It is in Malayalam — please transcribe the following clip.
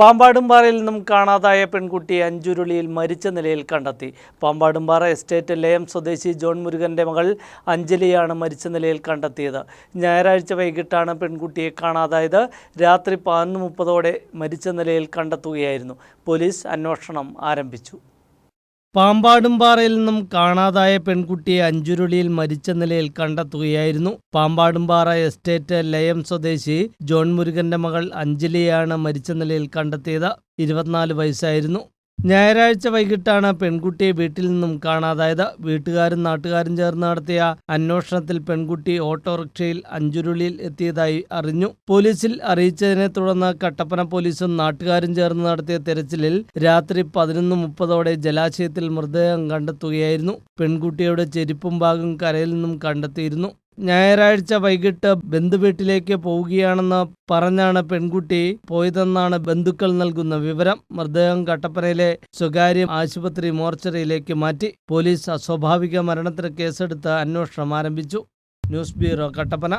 പാമ്പാടുംപാറയിൽ നിന്നും കാണാതായ പെൺകുട്ടിയെ അഞ്ചുരുളിയിൽ മരിച്ച നിലയിൽ കണ്ടെത്തി. പാമ്പാടുംപാറ എസ്റ്റേറ്റ് ലയം സ്വദേശി ജോൺ മുരുകന്റെ മകൾ അഞ്ജലിയാണ് മരിച്ച നിലയിൽ കണ്ടെത്തിയത്. ഞായറാഴ്ച വൈകിട്ടാണ് പെൺകുട്ടിയെ കാണാതായത്. രാത്രി പതിനൊന്ന് മുപ്പതോടെ മരിച്ച നിലയിൽ കണ്ടെത്തുകയായിരുന്നു. പോലീസ് അന്വേഷണം ആരംഭിച്ചു. പാമ്പാടുംപാറയിൽ നിന്നും കാണാതായ പെൺകുട്ടിയെ അഞ്ചുരുളിയിൽ മരിച്ച നിലയിൽ കണ്ടെത്തുകയായിരുന്നു പാമ്പാടുംപാറ എസ്റ്റേറ്റ് ലയം സ്വദേശി ജോൺ മുരുകന്റെ മകൾ അഞ്ജലിയാണ് മരിച്ച നിലയിൽ കണ്ടെത്തിയത്. ഇരുപത്തിനാല് വയസ്സായിരുന്നു. ഞായറാഴ്ച വൈകിട്ടാണ് പെൺകുട്ടിയെ വീട്ടിൽ നിന്നും കാണാതായത്. വീട്ടുകാരും നാട്ടുകാരും ചേർന്ന് നടത്തിയ അന്വേഷണത്തിൽ പെൺകുട്ടി ഓട്ടോറിക്ഷയിൽ അഞ്ചുരുളിയിൽ എത്തിയതായി അറിഞ്ഞു. പോലീസിൽ അറിയിച്ചതിനെ തുടർന്ന് കട്ടപ്പന പോലീസും നാട്ടുകാരും ചേർന്ന് നടത്തിയ തെരച്ചിലിൽ രാത്രി പതിനൊന്ന് മുപ്പതോടെ ജലാശയത്തിൽ മൃതദേഹം കണ്ടെത്തുകയായിരുന്നു. പെൺകുട്ടിയുടെ ചെരുപ്പും ഭാഗം കരയിൽ നിന്നും കണ്ടെത്തിയിരുന്നു. ഞായറാഴ്ച വൈകിട്ട് ബന്ധുവീട്ടിലേക്ക് പോവുകയാണെന്ന് പറഞ്ഞാണ് പെൺകുട്ടി പോയതെന്നാണ് ബന്ധുക്കൾ നൽകുന്ന വിവരം. മൃതദേഹം കട്ടപ്പനയിലെ സ്വകാര്യ ആശുപത്രി മോർച്ചറിയിലേക്ക് മാറ്റി പോലീസ് അസ്വാഭാവിക മരണത്തിന് കേസെടുത്ത് അന്വേഷണം ആരംഭിച്ചു. News bureau Kattappana.